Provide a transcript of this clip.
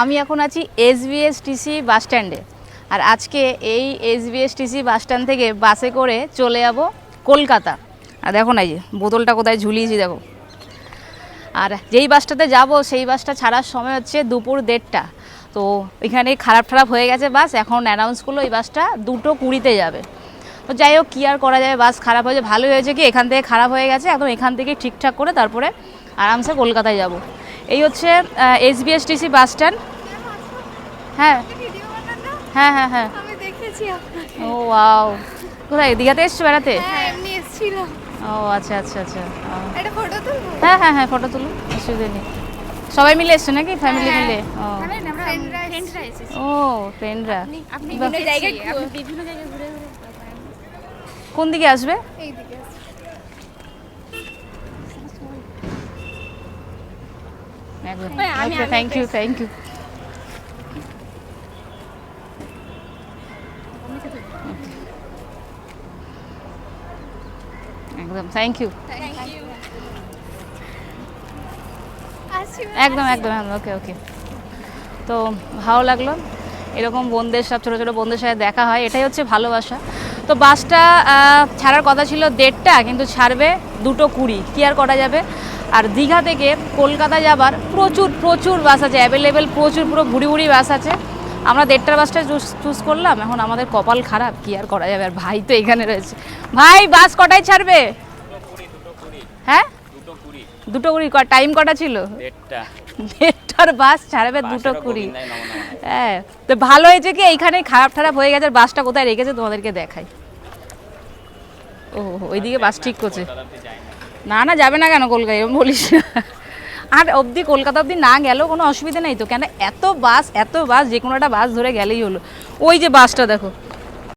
আমি এখন আছি এসবিএসটিসি বাস স্ট্যান্ডে। আর আজকে এই এসবিএসটিসি বাস স্ট্যান্ড থেকে বাসে করে চলে যাব কলকাতা। আর দেখো না যে, বোতলটা কোথায় ঝুলিয়েছি দেখো। আর যেই বাসটাতে যাব, সেই বাসটা ছাড়ার সময় হচ্ছে দুপুর দেড়টা। তো এখানে খারাপ খারাপ হয়ে গেছে বাস, এখন অ্যানাউন্স করল এই বাসটা দুটো কুড়িতে যাবে। তো যাই হোক, কী আর করা যাবে? বাস খারাপ হয়েছে, ভালোই হয়েছে কি? এখান থেকে খারাপ হয়ে গেছে, একদম এখান থেকে ঠিকঠাক করে তারপরে আরামসে কলকাতায় যাব। এই হচ্ছে এসবিএসটিসি বাস স্ট্যান্ড হ্যাঁ। হ্যাঁ হ্যাঁ হ্যাঁ। আমি ও ওয়াও। কোথায়? দীঘাতে এসছো বেড়াতে? হ্যাঁ ও আচ্ছা আচ্ছা আচ্ছা। হ্যাঁ হ্যাঁ হ্যাঁ ফটো তুলো অসুবিধা নেই। সবাই মিলে এসছো নাকি? ফ্যামিলি মিলে? ও। ফ্রেন্ডরা ও ফ্রেন্ডরা আপনি বিভিন্ন জায়গায় বিভিন্ন জায়গায় ঘুরে কোন দিকে আসবে। একদম আমি থ্যাংক ইউ থ্যাংক ইউ একদম থ্যাংক ইউ একদম একদম একদম ওকে ওকে তো ভালো লাগল। এরকম বোনদের সব ছোটো ছোটো বোনদের সাথে দেখা হয়। এটাই হচ্ছে ভালোবাসা। তো বাসটা ছাড়ার কথা ছিল দেড়টা কিন্তু ছাড়বে দুটো কুড়ি। কী আর করা যাবে? আর দীঘা থেকে কলকাতা যাবার প্রচুর প্রচুর বাস আছে অ্যাভেলেবেল প্রচুর পুরো ভুড়ি ভুড়ি বাস আছে। আমরা দেড়টার বাসটা চুজ চুজ করলাম এখন আমাদের কপাল খারাপ কী আর করা যাবে? আর ভাই তো এখানে রয়েছে। ভাই বাস কটায় ছাড়বে? হ্যাঁ? দুটো কুড়ি। টাইম কটা ছিল? ডেটটা দেড়টার বাস ছাড়বে দুটো কুড়ি। হ্যাঁ। তো ভালো হয়েছে কি এইখানে খারাপ খারাপ হয়ে গেছে আর বাসটা কোথায় রেখেছে তোমাদেরকে দেখাই। ও ওইদিকে বাস ঠিক করছে। না না যাবে না কেন কলকাতা এরকম বলিস। আর অবধি কলকাতা অবধি না গেলেও কোনো অসুবিধা নেই তো কেন এত বাস এত বাস যে কোনো একটা বাস ধরে গেলেই হলো। ওই যে বাসটা দেখো।